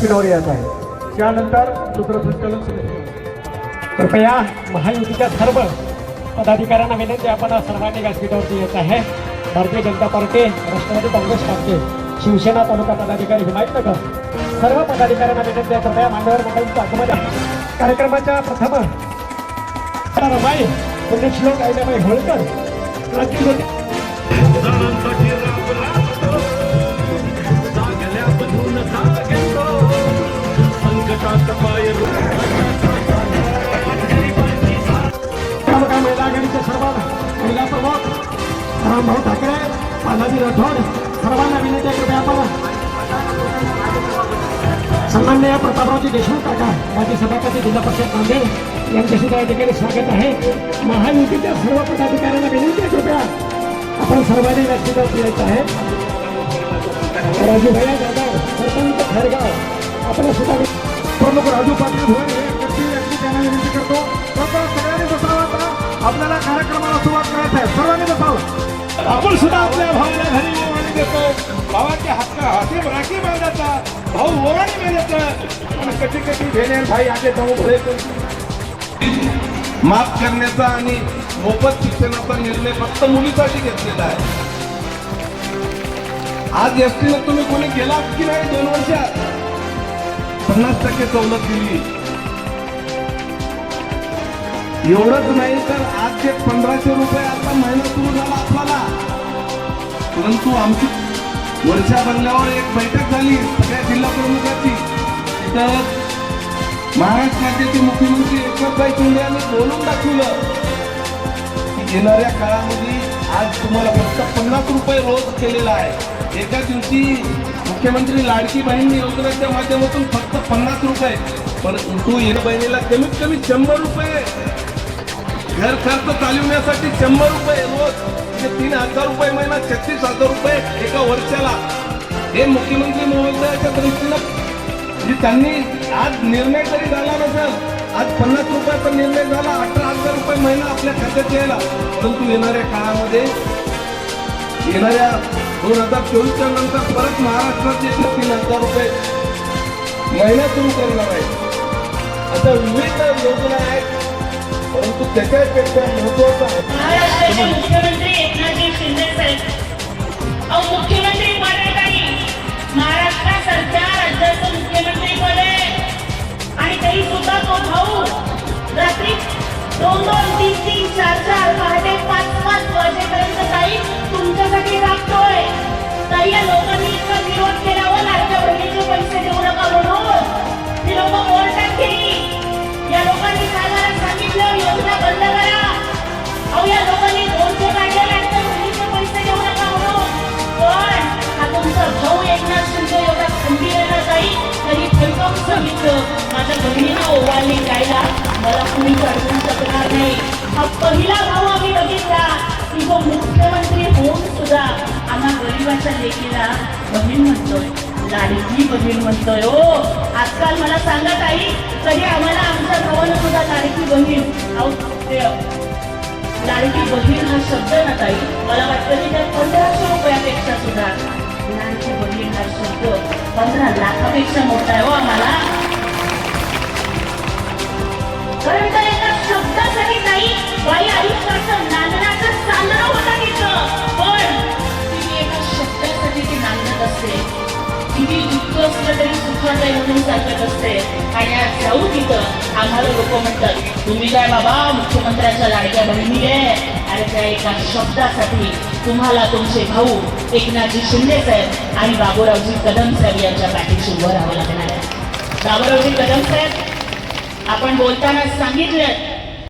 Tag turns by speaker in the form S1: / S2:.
S1: व्यासपीठावर येत आहे. त्यानंतर सूत्रसंचालन समिती.
S2: कृपया महायुतीच्या सर्व पदाधिकाऱ्यांना विनंती आपण सर्वांनी व्यासपीठावरती येत आहे. भारतीय जनता पार्टी राष्ट्रवादी काँग्रेस पार्टी शिवसेना तालुका पदाधिकारी हिमायतनगर सर्व पदाधिकाऱ्यांना विनंती आहे कृपया मान्यवर मंडळींचं आगमन कार्यक्रमाच्या प्रथम रमाई पुण्यश्लोक ऐनाबाई होळकर रामभाऊ ठाकरे पालाजी राठोड, सर्वांना विनंती आहे, कृपया आपण सन्मान्य प्रतापरावजी देशमुख काका, माजी सभापती जिल्हा परिषद नांदेड यांचे सुद्धा या ठिकाणी स्वागत आहे. महायुतीच्या सर्व पदाधिकाऱ्यांना विनंती आहे, कृपया आपण सर्वांनी व्यासपीठावर यायचं आहे. राजूभाई जाधव सरपंच खैरगाव आपण सुद्धा
S1: प्रमुख राजू पाटील भुवन हे व्यक्ती त्यांना विनंती करतो. सगळ्यांनी बसावं आपल्याला
S2: आपण सुद्धा आपल्या भावाला घरी ओवाळणी देतो भावाच्या हक्क हाती राखी बांधायचा? भाऊ ओवाळणी मिळायचं
S1: पण कधी कधी भेणे भाई आगे जाऊ भरे
S3: माफ करण्याचा आणि मोफत शिक्षणाचा निर्णय फक्त मुलीसाठी घेतलेला आहे. आज एसटीने तुम्ही कोणी गेलात की नाही दोन वर्षात? पन्नास टक्के सवलत दिली. एवढंच नाही तर आज ते पंधराशे रुपये आता महिना सुरू झाला आपल्याला परंतु आमची वर्षा बनल्यावर एक बैठक झाली सगळ्या जिल्हा प्रमुखाची. तर महाराष्ट्र राज्याचे मुख्यमंत्री एकनाथभाई शिंदे यांनी बोलून दाखवलं की येणाऱ्या काळामध्ये आज तुम्हाला फक्त पन्नास रुपये रोज केलेला आहे. एका दिवशी मुख्यमंत्री लाडकी बहीण योजनेच्या माध्यमातून फक्त पन्नास रुपये. पण तू येणं बहिणीला कमीत कमी शंभर रुपये घर खर्च चालवण्यासाठी शंभर रुपये रोज. म्हणजे तीन हजार रुपये महिना छत्तीस हजार रुपये एका वर्षाला. हे मुख्यमंत्री महोदयाच्या दृष्टीनं म्हणजे त्यांनी आज निर्णय जरी झाला नसेल आज पन्नास रुपयाचा निर्णय झाला अठरा हजार रुपये महिना आपल्या खात्यात यायला. परंतु येणाऱ्या काळामध्ये येणाऱ्या दोन हजार चोवीसच्या नंतर परत महाराष्ट्रात येथे तीन हजार रुपये. महिना सुरू करणार आहे. आता विविध योजना आहेत. त्याच्यापेक्षा महत्वाचं
S4: मुख्यमंत्री एकनाथजी शिंदे साहेब अहो मुख्यमंत्री पद आहे काही महाराष्ट्रासारख्या राज्याचं मुख्यमंत्री पद आहे आणि तरी सुद्धा तो भाऊ रात्री दोन दोन तीन तीन चार चार पहाटे पाच पाच वाजेपर्यंत काही तुमच्यासाठी राबतोय. ताई या लोकांनी एकनाथ शिंदे एवढा खंबीर आहे ताई तरी सांगितलं माझ्या बहिणीला जायला मला कुणीच अडवू शकणार नाही हा पहिला भाऊ आम्ही बघितला की जो मुख्यमंत्री होऊन सुद्धा आम्हा गरिबाच्या लेकीला बहीण म्हणतोय लाडकी बहीण म्हणतोय हो आजकाल मला सांगत ताई कधी आम्हाला आमच्या भावानं सुद्धा लाडकी बहीण अहो लाडकी बहीण हा शब्द ना ताई मला वाटतं की त्या लाखापेक्षा मोठा आहे. हो आम्हाला. कारण त्या एका शब्दासाठी ताई बाई आयुष्याचं नांदण्याचं चांदणं होतं तिचं पण तिने एका शब्दासाठी ती नांदत असते. किती दुःख असलं तरी सुखात आहे म्हणून सांगत असते. आणि आज जाऊ तिथं. आम्हाला लोक म्हणतात तुम्ही काय बाबा मुख्यमंत्र्याच्या लाडक्या बहिणी आहे आणि त्या एका शब्दासाठी तुम्हाला तुमचे भाऊ एकनाथजी शिंदे साहेब आणि बाबूरावजी कदम साहेब यांच्या पाठीशी उभं राहावं लागणार आहे. बाबूरावजी कदम साहेब आपण बोलताना सांगितलं